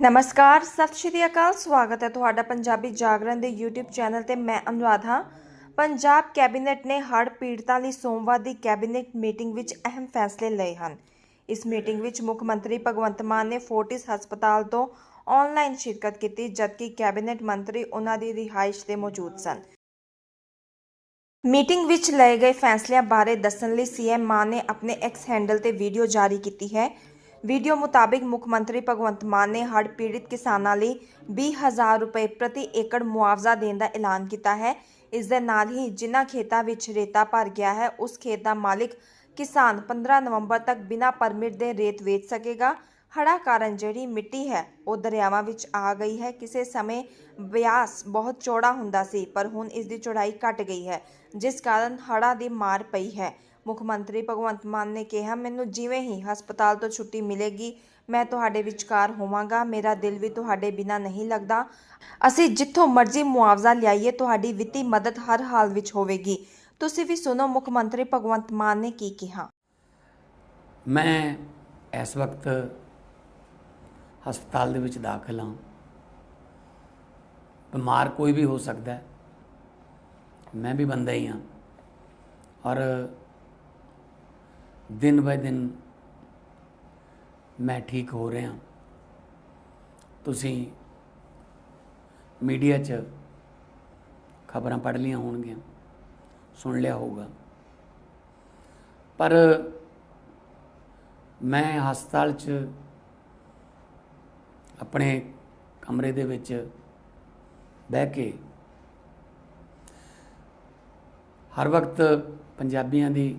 ਨਮਸਕਾਰ, ਸਤਿ ਸ਼੍ਰੀ ਅਕਾਲ, ਸਵਾਗਤ ਹੈ ਤੁਹਾਡਾ ਪੰਜਾਬੀ ਜਾਗਰਣ ਦੇ YouTube ਚੈਨਲ ਤੇ ਮੈਂ ਅਨੁਰਾਧ। ਹਾਂ ਪੰਜਾਬ ਕੈਬਨਿਟ ਨੇ ਹੜ੍ਹ ਪੀੜਤਾਂ ਲਈ ਸੋਮਵਾਰ ਦੀ ਕੈਬਨਿਟ ਮੀਟਿੰਗ ਵਿੱਚ ਅਹਿਮ ਫੈਸਲੇ ਲਏ ਹਨ। ਇਸ ਮੀਟਿੰਗ ਵਿੱਚ ਮੁੱਖ ਮੰਤਰੀ ਭਗਵੰਤ ਮਾਨ ਨੇ ਫੋਰਟਿਸ ਹਸਪਤਾਲ ਤੋਂ ਆਨਲਾਈਨ ਸ਼ਿਰਕਤ ਕੀਤੀ, ਜਦਕਿ ਕੈਬਨਿਟ ਮੰਤਰੀ ਉਹਨਾਂ ਦੀ ਰਿਹਾਇਸ਼ ਤੇ ਮੌਜੂਦ ਸਨ। ਮੀਟਿੰਗ ਵਿੱਚ ਲਏ ਗਏ ਫੈਸਲਿਆਂ ਬਾਰੇ ਦੱਸਣ ਲਈ ਸੀਐਮ ਮਾਨ ਨੇ ਆਪਣੇ ਐਕਸ ਹੈਂਡਲ ਤੇ ਵੀਡੀਓ ਜਾਰੀ ਕੀਤੀ ਹੈ। ਵੀਡੀਓ ਮੁਤਾਬਿਕ ਮੁੱਖ ਮੰਤਰੀ ਭਗਵੰਤ ਮਾਨ ਨੇ ਹੜ੍ਹ ਪੀੜਿਤ ਕਿਸਾਨਾਂ ਲਈ 20000 ਰੁਪਏ ਪ੍ਰਤੀ ਏਕੜ ਮੁਆਵਜ਼ਾ ਦੇਣ ਦਾ ਐਲਾਨ ਕੀਤਾ ਹੈ। ਇਸ ਦੇ ਨਾਲ ਹੀ ਜਿਨ੍ਹਾਂ ਖੇਤਾਂ ਵਿੱਚ ਰੇਤਾ ਭਰ ਗਿਆ ਹੈ, ਉਸ ਖੇਤ ਦਾ ਮਾਲਿਕ ਕਿਸਾਨ 15 ਨਵੰਬਰ ਤੱਕ ਬਿਨਾਂ ਪਰਮਿਟ ਦੇ ਰੇਤ ਵੇਚ ਸਕੇਗਾ। ਹੜ੍ਹਾਂ ਕਾਰਨ ਜਿਹੜੀ ਮਿੱਟੀ ਹੈ, ਉਹ ਦਰਿਆਵਾਂ ਵਿੱਚ ਆ ਗਈ ਹੈ। ਕਿਸੇ ਸਮੇਂ ਬਿਆਸ ਬਹੁਤ ਚੌੜਾ ਹੁੰਦਾ ਸੀ, ਪਰ ਹੁਣ ਇਸ ਦੀ ਚੌੜਾਈ ਘਟ ਗਈ ਹੈ, ਜਿਸ ਕਾਰਨ ਹੜ੍ਹਾਂ ਦੀ ਮਾਰ ਪਈ ਹੈ। ਮੁੱਖ ਮੰਤਰੀ ਭਗਵੰਤ ਮਾਨ ਨੇ ਕਿਹਾ, ਮੈਨੂੰ ਜਿਵੇਂ ਹੀ ਹਸਪਤਾਲ ਤੋਂ ਛੁੱਟੀ ਮਿਲੇਗੀ, ਮੈਂ ਤੁਹਾਡੇ ਵਿਚਕਾਰ ਹੋਵਾਂਗਾ। ਮੇਰਾ ਦਿਲ ਵੀ ਤੁਹਾਡੇ ਬਿਨਾ ਨਹੀਂ ਲੱਗਦਾ। ਅਸੀਂ ਜਿੱਥੋਂ ਮਰਜ਼ੀ ਮੁਆਵਜ਼ਾ ਲਿਆਈਏ, ਤੁਹਾਡੀ ਵਿੱਤੀ ਮਦਦ ਹਰ ਹਾਲ ਵਿੱਚ ਹੋਵੇਗੀ। ਤੁਸੀਂ ਵੀ ਸੁਣੋ, ਮੁੱਖ ਮੰਤਰੀ ਭਗਵੰਤ ਮਾਨ ਨੇ ਕੀ ਕਿਹਾ। ਮੈਂ ਇਸ ਵਕਤ ਹਸਪਤਾਲ ਦੇ ਵਿੱਚ ਦਾਖਲ ਹਾਂ। ਬਿਮਾਰ ਕੋਈ ਵੀ ਹੋ ਸਕਦਾ ਹੈ। ਮੈਂ ਵੀ ਬੰਦਾ ਹੀ ਹਾਂ। ਔਰ ਦਿਨ ਬਾਏ ਦਿਨ ਮੈਂ ਠੀਕ ਹੋ ਰਿਹਾ ਤੁਸੀਂ ਮੀਡੀਆ 'ਚ ਖਬਰਾਂ ਪੜ੍ਹ ਲਈਆਂ ਹੋਣਗੀਆਂ, ਸੁਣ ਲਿਆ ਹੋਊਗਾ। ਪਰ ਮੈਂ ਹਸਪਤਾਲ 'ਚ ਆਪਣੇ ਕਮਰੇ ਦੇ ਵਿੱਚ ਬਹਿ ਕੇ ਹਰ ਵਕਤ ਪੰਜਾਬੀਆਂ ਦੀ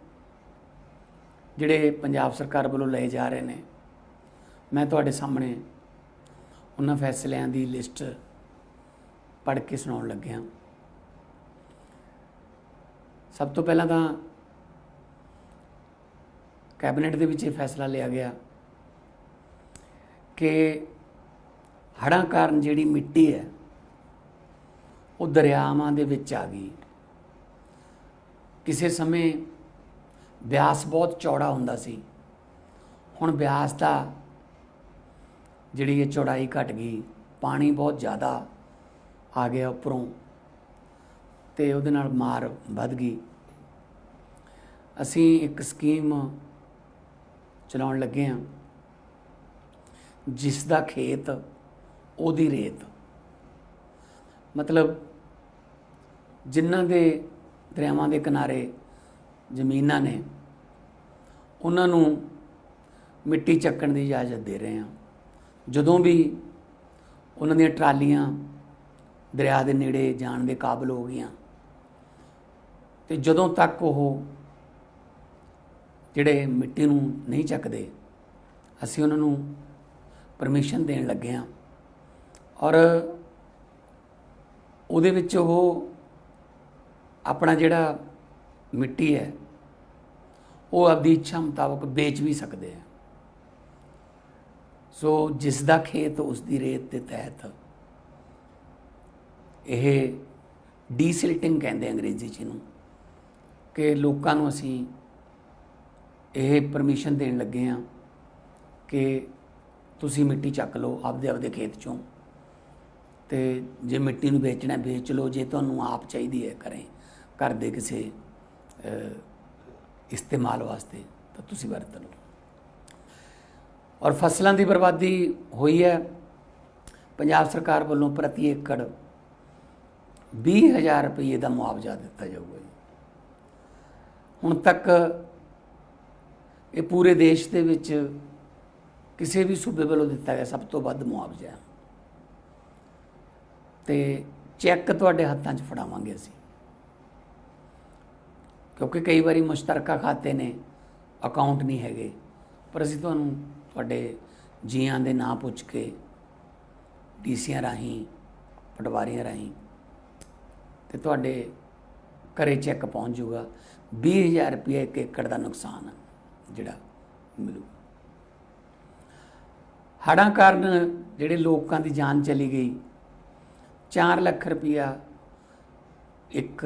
ਜਿਹੜੇ ਪੰਜਾਬ ਸਰਕਾਰ ਵੱਲੋਂ ਲਏ ਜਾ ਰਹੇ ਨੇ, ਮੈਂ ਤੁਹਾਡੇ ਸਾਹਮਣੇ ਉਹਨਾਂ ਫੈਸਲਿਆਂ ਦੀ ਲਿਸਟ ਪੜ੍ਹ ਕੇ ਸੁਣਾਉਣ ਲੱਗਿਆ। ਸਭ ਤੋਂ ਪਹਿਲਾਂ ਤਾਂ ਕੈਬਨਿਟ ਦੇ ਵਿੱਚ ਇਹ ਫੈਸਲਾ ਲਿਆ ਗਿਆ ਕਿ ਹੜ੍ਹਾਂ ਕਾਰਨ ਜਿਹੜੀ ਮਿੱਟੀ ਹੈ, ਉਹ ਦਰਿਆਵਾਂ ਦੇ ਵਿੱਚ ਆ ਗਈ। ਕਿਸੇ ਸਮੇਂ ਬਿਆਸ ਬਹੁਤ ਚੌੜਾ ਹੁੰਦਾ ਸੀ। ਹੁਣ ਬਿਆਸ ਦਾ ਜਿਹੜੀ ਇਹ ਚੌੜਾਈ ਘਟ ਗਈ, ਪਾਣੀ ਬਹੁਤ ਜ਼ਿਆਦਾ ਆ ਗਿਆ ਉੱਪਰੋਂ ਤੇ ਉਹਦੇ ਨਾਲ ਮਾਰ ਵੱਧ ਗਈ। ਅਸੀਂ ਇੱਕ ਸਕੀਮ ਚਲਾਉਣ ਲੱਗੇ ਹਾਂ, ਜਿਸ ਦਾ ਖੇਤ ਉਹਦੀ ਰੇਤ। ਮਤਲਬ ਜਿਨ੍ਹਾਂ ਦੇ ਦਰਿਆਵਾਂ ਦੇ ਕਿਨਾਰੇ ਜ਼ਮੀਨਾਂ ਨੇ, ਉਹਨਾਂ ਨੂੰ ਮਿੱਟੀ ਚੱਕਣ ਦੀ ਇਜਾਜ਼ਤ ਦੇ ਰਹੇ ਹਾਂ। ਜਦੋਂ ਵੀ ਉਹਨਾਂ ਦੀਆਂ ਟਰਾਲੀਆਂ ਦਰਿਆ ਦੇ ਨੇੜੇ ਜਾਣ ਦੇ ਕਾਬਲ ਹੋ ਗਈਆਂ, ਤੇ ਜਦੋਂ ਤੱਕ ਉਹ ਜਿਹੜੇ ਮਿੱਟੀ ਨੂੰ ਨਹੀਂ ਚੱਕਦੇ, ਅਸੀਂ ਉਹਨਾਂ ਨੂੰ ਪਰਮਿਸ਼ਨ ਦੇਣ ਲੱਗੇ ਹਾਂ। ਔਰ ਉਹਦੇ ਵਿੱਚ ਉਹ ਆਪਣਾ ਜਿਹੜਾ ਮਿੱਟੀ ਹੈ ਉਹ ਆਪਦੀ ਇੱਛਾ ਮੁਤਾਬਕ ਵੇਚ ਵੀ ਸਕਦੇ ਆ। ਸੋ ਜਿਸ ਦਾ ਖੇਤ ਉਸ ਦੀ ਰੇਤ ਦੇ ਤਹਿਤ ਇਹ ਡੀਸਿਲਟਿੰਗ ਕਹਿੰਦੇ ਅੰਗਰੇਜ਼ੀ ਚ ਇਹਨੂੰ ਕਿ ਲੋਕਾਂ ਨੂੰ ਅਸੀਂ ਇਹ ਪਰਮਿਸ਼ਨ ਦੇਣ ਲੱਗੇ ਆ ਕਿ ਤੁਸੀਂ ਮਿੱਟੀ ਚੱਕ ਲਓ ਆਪਦੇ ਆਪਦੇ ਖੇਤ ਚੋਂ ਤੇ ਜੇ ਮਿੱਟੀ ਨੂੰ ਵੇਚਣਾ ਵੇਚ ਲਓ, ਜੇ ਤੁਹਾਨੂੰ ਆਪ ਚਾਹੀਦੀ ਹੈ ਕਰੇ ਘਰ ਦੇ ਕਿਸੇ ਇਸਤੇਮਾਲ ਵਾਸਤੇ ਤਾਂ ਤੁਸੀਂ ਵਰਤ ਲਓ। ਔਰ ਫਸਲਾਂ ਦੀ ਬਰਬਾਦੀ ਹੋਈ ਹੈ। ਪੰਜਾਬ ਸਰਕਾਰ ਵੱਲੋਂ ਪ੍ਰਤੀ ਏਕੜ 20000 ਰੁਪਏ ਦਾ ਮੁਆਵਜ਼ਾ ਦਿੱਤਾ ਜਾਊਗਾ ਜੀ। ਹੁਣ ਤੱਕ ਇਹ ਪੂਰੇ ਦੇਸ਼ ਦੇ ਵਿੱਚ ਕਿਸੇ ਵੀ ਸੂਬੇ ਵੱਲੋਂ ਦਿੱਤਾ ਗਿਆ ਸਭ ਤੋਂ ਵੱਧ ਮੁਆਵਜ਼ਾ ਹੈ। ਤੇ ਚੈੱਕ ਤੁਹਾਡੇ ਹੱਥਾਂ 'ਚ ਫੜਾਵਾਂਗੇ ਅਸੀਂ। ਕਿਉਂਕਿ ਕਈ ਵਾਰੀ ਮੁਸ਼ਤਰਕਾ ਖਾਤੇ ਨੇ ਅਕਾਊਂਟ ਨਹੀਂ ਹੈਗੇ। ਪਰ ਅਸੀਂ ਤੁਹਾਨੂੰ ਤੁਹਾਡੇ ਜੀਆਂ ਦੇ ਨਾਂ ਪੁੱਛ ਕੇ, ਡੀਸੀਆਂ ਰਾਹੀਂ, ਪਟਵਾਰੀਆਂ ਰਾਹੀਂ, ਤੇ ਤੁਹਾਡੇ ਘਰੇ ਚੈੱਕ ਪਹੁੰਚ ਜਾਊਗਾ। 20000 ਰੁਪਏ ਇੱਕ ਏਕੜ ਦਾ ਨੁਕਸਾਨ ਜਿਹੜਾ ਮਿਲੂ। ਹੜ੍ਹਾਂ ਕਾਰਨ ਜਿਹੜੇ ਲੋਕਾਂ ਦੀ ਜਾਨ ਚਲੀ ਗਈ 4 ਲੱਖ ਰੁਪਇਆ ਇੱਕ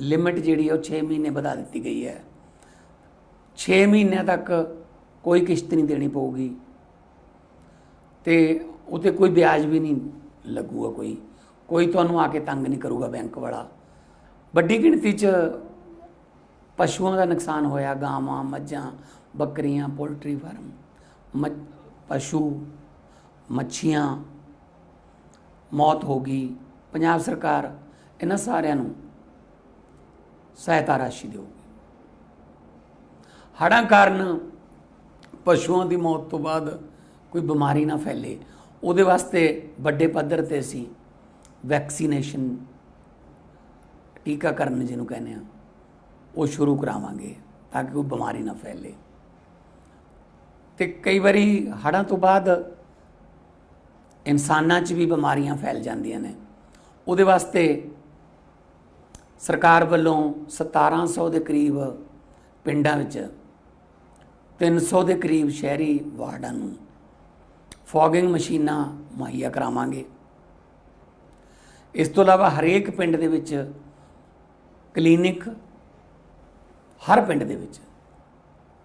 ਲਿਮਿਟ ਜਿਹੜੀ ਹੈ ਉਹ 6 ਮਹੀਨੇ ਵਧਾ ਦਿੱਤੀ ਗਈ ਹੈ। 6 ਮਹੀਨਿਆਂ ਤੱਕ ਕੋਈ ਕਿਸ਼ਤ ਨਹੀਂ ਦੇਣੀ ਪਊਗੀ। ਤੇ ਉਤੇ ਕੋਈ ਵਿਆਜ ਵੀ ਨਹੀਂ ਲੱਗੂਗਾ ਕੋਈ। ਕੋਈ ਤੁਹਾਨੂੰ ਆ ਕੇ ਤੰਗ ਨਹੀਂ ਕਰੂਗਾ ਬੈਂਕ ਵਾਲਾ। ਵੱਡੀ ਗਿਣਤੀ 'ਚ ਪਸ਼ੂਆਂ ਦਾ ਨੁਕਸਾਨ ਹੋਇਆ, ਗਾਵਾਂ, ਮੱਝਾਂ, ਬੱਕਰੀਆਂ, ਪੋਲਟਰੀ ਫਾਰਮ, ਮੱਝ, ਪਸ਼ੂ, ਮੱਛੀਆਂ, ਮੌਤ ਹੋ ਗਈ। ਪੰਜਾਬ ਸਰਕਾਰ ਇਹਨਾਂ ਸਾਰਿਆਂ ਨੂੰ ਸਹਾਇਤਾ ਰਾਸ਼ੀ ਦੇਊਗੀ ਹੜ੍ਹਾਂ ਕਾਰਨ ਪਸ਼ੂਆਂ ਦੀ ਮੌਤ ਤੋਂ ਬਾਅਦ ਕੋਈ ਬਿਮਾਰੀ ਨਾ ਫੈਲੇ। ਉਹਦੇ ਵਾਸਤੇ ਵੱਡੇ ਪੱਧਰ ਤੇ ਅਸੀਂ ਵੈਕਸੀਨੇਸ਼ਨ ਟੀਕਾਕਰਨ ਜਿਹਨੂੰ ਕਹਿੰਦੇ ਆ ਉਹ ਸ਼ੁਰੂ ਕਰਾਵਾਂਗੇ ਤਾਂ ਕਿ ਕੋਈ ਬਿਮਾਰੀ ਨਾ ਫੈਲੇ। ਤੇ ਕਈ ਵਾਰੀ ਹੜ੍ਹਾਂ ਤੋਂ ਬਾਅਦ ਇਨਸਾਨਾਂ 'ਚ ਵੀ ਬਿਮਾਰੀਆਂ ਫੈਲ ਜਾਂਦੀਆਂ ਨੇ। ਉਹਦੇ ਵਾਸਤੇ ਸਰਕਾਰ ਵੱਲੋਂ 1700 ਦੇ ਕਰੀਬ ਪਿੰਡਾਂ ਵਿੱਚ 300 ਦੇ ਕਰੀਬ ਸ਼ਹਿਰੀ ਵਾਰਡਾਂ ਨੂੰ ਫੌਗਿੰਗ ਮਸ਼ੀਨਾਂ ਮੁਹੱਈਆ ਕਰਾਵਾਂਗੇ। ਇਸ ਤੋਂ ਇਲਾਵਾ ਹਰੇਕ ਪਿੰਡ ਦੇ ਵਿੱਚ ਕਲੀਨਿਕ ਹਰ ਪਿੰਡ ਦੇ ਵਿੱਚ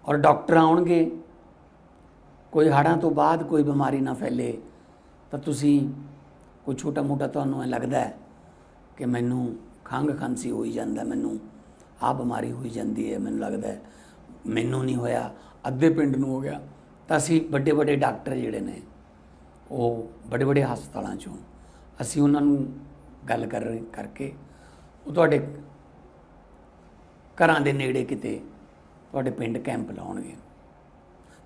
ਔਰ ਡਾਕਟਰ ਆਉਣਗੇ। ਕੋਈ ਹੜ੍ਹਾਂ ਤੋਂ ਬਾਅਦ ਕੋਈ ਬਿਮਾਰੀ ਨਾ ਫੈਲੇ ਤਾਂ ਤੁਸੀਂ ਕੋਈ ਛੋਟਾ ਮੋਟਾ ਤੁਹਾਨੂੰ ਐ ਲੱਗਦਾ ਹੈ ਕਿ ਮੈਨੂੰ ਖੰਘ ਖਾਂਸੀ ਹੋਈ ਜਾਂਦਾ ਮੈਨੂੰ ਆ ਬਿਮਾਰੀ ਹੋਈ ਜਾਂਦੀ ਹੈ, ਮੈਨੂੰ ਲੱਗਦਾ ਮੈਨੂੰ ਨਹੀਂ ਹੋਇਆ, ਅੱਧੇ ਪਿੰਡ ਨੂੰ ਹੋ ਗਿਆ। ਤਾਂ ਅਸੀਂ ਵੱਡੇ ਵੱਡੇ ਡਾਕਟਰ ਜਿਹੜੇ ਨੇ, ਉਹ ਵੱਡੇ ਵੱਡੇ ਹਸਪਤਾਲਾਂ ਚੋਂ ਅਸੀਂ ਉਹਨਾਂ ਨੂੰ ਗੱਲ ਕਰ ਕਰਕੇ ਉਹ ਤੁਹਾਡੇ ਘਰਾਂ ਦੇ ਨੇੜੇ ਕਿਤੇ ਤੁਹਾਡੇ ਪਿੰਡ ਕੈਂਪ ਲਾਉਣਗੇ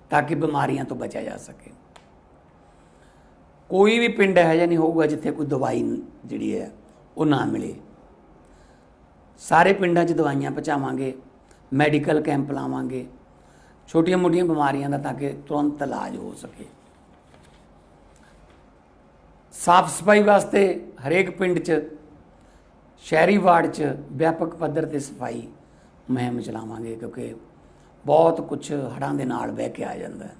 ਤਾਂ ਕਿ ਬਿਮਾਰੀਆਂ ਤੋਂ ਬਚਿਆ ਜਾ ਸਕੇ। ਕੋਈ ਵੀ ਪਿੰਡ ਹੈ ਜਾਂ ਨਹੀਂ ਹੋਊਗਾ ਜਿੱਥੇ ਕੋਈ ਦਵਾਈ ਜਿਹੜੀ ਹੈ ਉਹ ਨਾ ਮਿਲੇ। ਸਾਰੇ ਪਿੰਡਾਂ 'ਚ ਦਵਾਈਆਂ ਪਹੁੰਚਾਵਾਂਗੇ, ਮੈਡੀਕਲ ਕੈਂਪ ਲਾਵਾਂਗੇ ਛੋਟੀਆਂ-ਮੋਟੀਆਂ ਬਿਮਾਰੀਆਂ ਦਾ ਤਾਂ ਕਿ ਤੁਰੰਤ ਇਲਾਜ ਹੋ ਸਕੇ। ਸਾਫ਼ ਸਫ਼ਾਈ ਵਾਸਤੇ ਹਰੇਕ ਪਿੰਡ 'ਚ, ਸ਼ਹਿਰੀ ਵਾਰਡ 'ਚ ਵਿਆਪਕ ਪੱਧਰ ਤੇ ਸਫ਼ਾਈ ਮੁਹਿੰਮ ਚਲਾਵਾਂਗੇ ਕਿਉਂਕਿ ਬਹੁਤ ਕੁਝ ਹੜ੍ਹਾਂ ਦੇ ਨਾਲ ਬਹਿ ਕੇ ਆ ਜਾਂਦਾ ਹੈ।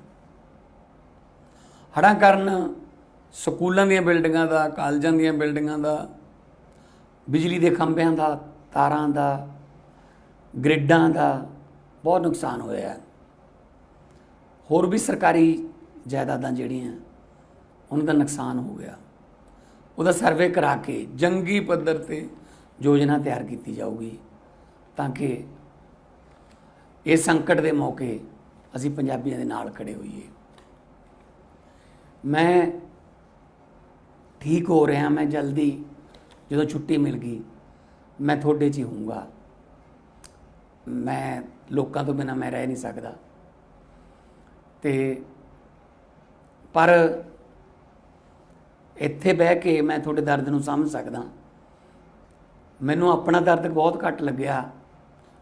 ਹੜ੍ਹਾਂ ਕਾਰਨ ਸਕੂਲਾਂ ਦੀਆਂ ਬਿਲਡਿੰਗਾਂ ਦਾ, ਕਾਲਜਾਂ ਦੀਆਂ ਬਿਲਡਿੰਗਾਂ ਦਾ, ਬਿਜਲੀ ਦੇ ਖੰਭਿਆਂ ਦਾ ਤਾਰਾਂ ਦਾ, ਗ੍ਰਿਡਾਂ ਦਾ ਬਹੁਤ ਨੁਕਸਾਨ ਹੋਇਆ ਹੈ। ਹੋਰ ਵੀ ਸਰਕਾਰੀ ਜਾਇਦਾਦਾਂ ਜਿਹੜੀਆਂ, ਉਹਨਾਂ ਦਾ ਨੁਕਸਾਨ ਹੋ ਗਿਆ। ਉਹਦਾ ਸਰਵੇ ਕਰਾ ਕੇ ਜੰਗੀ ਪੱਧਰ ਤੇ ਯੋਜਨਾ ਤਿਆਰ ਕੀਤੀ ਜਾਊਗੀ ਤਾਂ ਕਿ ਇਹ ਸੰਕਟ ਦੇ ਮੌਕੇ ਅਸੀਂ ਪੰਜਾਬੀਆਂ ਦੇ ਨਾਲ ਖੜੇ ਹੋਈਏ। ਮੈਂ ਠੀਕ ਹੋ ਰਿਹਾ, ਮੈਂ ਜਲਦੀ ਜਦੋਂ ਛੁੱਟੀ ਮਿਲ ਗਈ ਮੈਂ ਤੁਹਾਡੇ 'ਚ ਹੀ ਹੋਊਂਗਾ। ਮੈਂ ਲੋਕਾਂ ਤੋਂ ਬਿਨਾ ਮੈਂ ਰਹਿ ਨਹੀਂ ਸਕਦਾ। ਤੇ ਪਰ ਇੱਥੇ ਬਹਿ ਕੇ ਮੈਂ ਤੁਹਾਡੇ ਦਰਦ ਨੂੰ ਸਮਝ ਸਕਦਾ। ਮੈਨੂੰ ਆਪਣਾ ਦਰਦ ਬਹੁਤ ਘੱਟ ਲੱਗਿਆ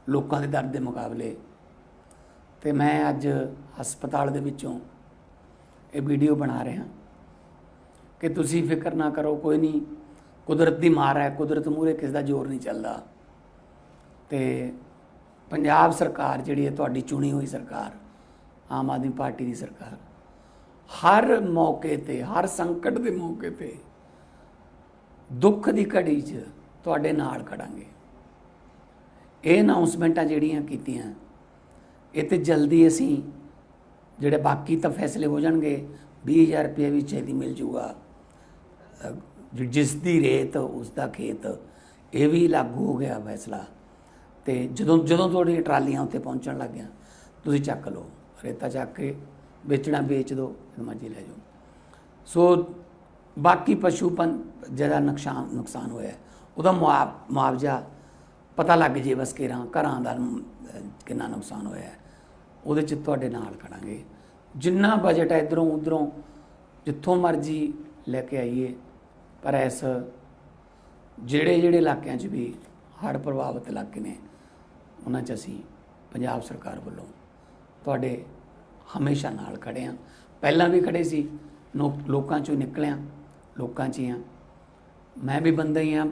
ਲੋਕਾਂ ਦੇ ਦਰਦ ਦੇ ਮੁਕਾਬਲੇ। ਤੇ ਮੈਂ ਅੱਜ ਹਸਪਤਾਲ ਦੇ ਵਿੱਚੋਂ ਇਹ ਵੀਡੀਓ ਬਣਾ ਰਿਹਾ। ਕਿ ਤੁਸੀਂ ਫਿਕਰ ਨਾ ਕਰੋ, ਕੋਈ ਨਹੀਂ। ਕੁਦਰਤ ਦੀ ਮਾਰ ਹੈ, ਕੁਦਰਤ ਮੂਹਰੇ ਕਿਸ ਦਾ ਜ਼ੋਰ ਨਹੀਂ ਚੱਲਦਾ। ਤੇ ਪੰਜਾਬ ਸਰਕਾਰ ਜਿਹੜੀ ਹੈ, ਤੁਹਾਡੀ ਚੁਣੀ ਹੋਈ ਸਰਕਾਰ, ਆਮ ਆਦਮੀ ਪਾਰਟੀ ਦੀ ਸਰਕਾਰ, ਹਰ ਮੌਕੇ ਤੇ, ਹਰ ਸੰਕਟ ਦੇ ਮੌਕੇ ਤੇ ਦੁੱਖ ਦੀ ਘੜੀ 'ਚ ਤੁਹਾਡੇ ਨਾਲ ਖੜਾਂਗੇ। ਇਹ ਅਨਾਉਂਸਮੈਂਟਾਂ ਜਿਹੜੀਆਂ ਕੀਤੀਆਂ, ਇਹ ਤੇ ਜਲਦੀ ਅਸੀਂ ਜਿਹੜੇ ਬਾਕੀ ਤਾਂ ਫੈਸਲੇ ਹੋ ਜਾਣਗੇ 20000 ਰੁਪਏ ਵੀ ਛੇਤੀ ਮਿਲ ਜੂਗਾ। ਜਿਸ ਦੀ ਰੇਤ ਉਸ ਦਾ ਖੇਤ, ਇਹ ਵੀ ਲਾਗੂ ਹੋ ਗਿਆ ਫੈਸਲਾ। ਤੇ ਜਦੋਂ ਜਦੋਂ ਤੁਹਾਡੀਆਂ ਟਰਾਲੀਆਂ ਉੱਤੇ ਪਹੁੰਚਣ ਲੱਗ ਗਿਆ, ਤੁਸੀਂ ਚੱਕ ਲਓ, ਰੇਤਾ ਚੱਕ ਕੇ ਵੇਚਣਾ, ਵੇਚ ਦਿਓ ਮਰਜ਼ੀ ਲੈ ਜਾਓ। ਸੋ ਬਾਕੀ ਪਸ਼ੂ ਪੰ ਜਿਹੜਾ ਨੁਕਸਾਨ ਨੁਕਸਾਨ ਹੋਇਆ, ਉਹਦਾ ਮੁਆਵ- ਮੁਆਵਜ਼ਾ ਪਤਾ ਲੱਗ ਜੇ ਬਸ ਕਿਰਾਂ ਘਰਾਂ ਦਾ, ਕਿੰਨਾ ਨੁਕਸਾਨ ਹੋਇਆ। ਉਹਦੇ ਚ ਤੁਹਾਡੇ ਨਾਲ ਖੜਾਂਗੇ। ਜਿੰਨਾ ਬਜਟ ਹੈ ਇਧਰੋਂ ਉਧਰੋਂ ਜਿੱਥੋਂ ਮਰਜ਼ੀ ਲੈ ਕੇ ਆਈਏ। ਪਰ ਇਸ ਜਿਹੜੇ ਜਿਹੜੇ ਇਲਾਕਿਆਂ 'ਚ ਵੀ ਹੜ੍ਹ ਪ੍ਰਭਾਵਿਤ ਇਲਾਕੇ ਨੇ, ਉਹਨਾਂ 'ਚ ਅਸੀਂ ਪੰਜਾਬ ਸਰਕਾਰ ਵੱਲੋਂ ਤੁਹਾਡੇ ਹਮੇਸ਼ਾ ਨਾਲ ਖੜੇ ਆ ਪਹਿਲਾਂ ਵੀ ਖੜੇ ਸੀ ਲੋਕਾਂ 'ਚੋਂ ਨਿਕਲਿਆ, ਲੋਕਾਂ 'ਚ ਹੀ ਆ ਮੈਂ ਵੀ ਬੰਦਾ ਹੀ ਆ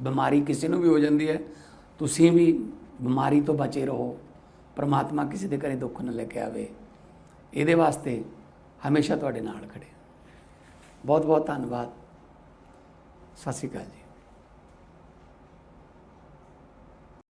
ਬਿਮਾਰੀ ਕਿਸੇ ਨੂੰ ਵੀ ਹੋ ਜਾਂਦੀ ਹੈ, ਤੁਸੀਂ ਵੀ ਬਿਮਾਰੀ ਤੋਂ ਬਚੇ ਰਹੋ, ਪਰਮਾਤਮਾ ਕਿਸੇ ਦੇ ਘਰੇ ਦੁੱਖ ਨਾ ਲੈ ਕੇ ਆਵੇ, ਇਹਦੇ ਵਾਸਤੇ ਹਮੇਸ਼ਾ ਤੁਹਾਡੇ ਨਾਲ ਖੜੇ ਬਹੁਤ ਬਹੁਤ ਧੰਨਵਾਦ। ਸਤਿ ਸ਼੍ਰੀ ਅਕਾਲ ਜੀ।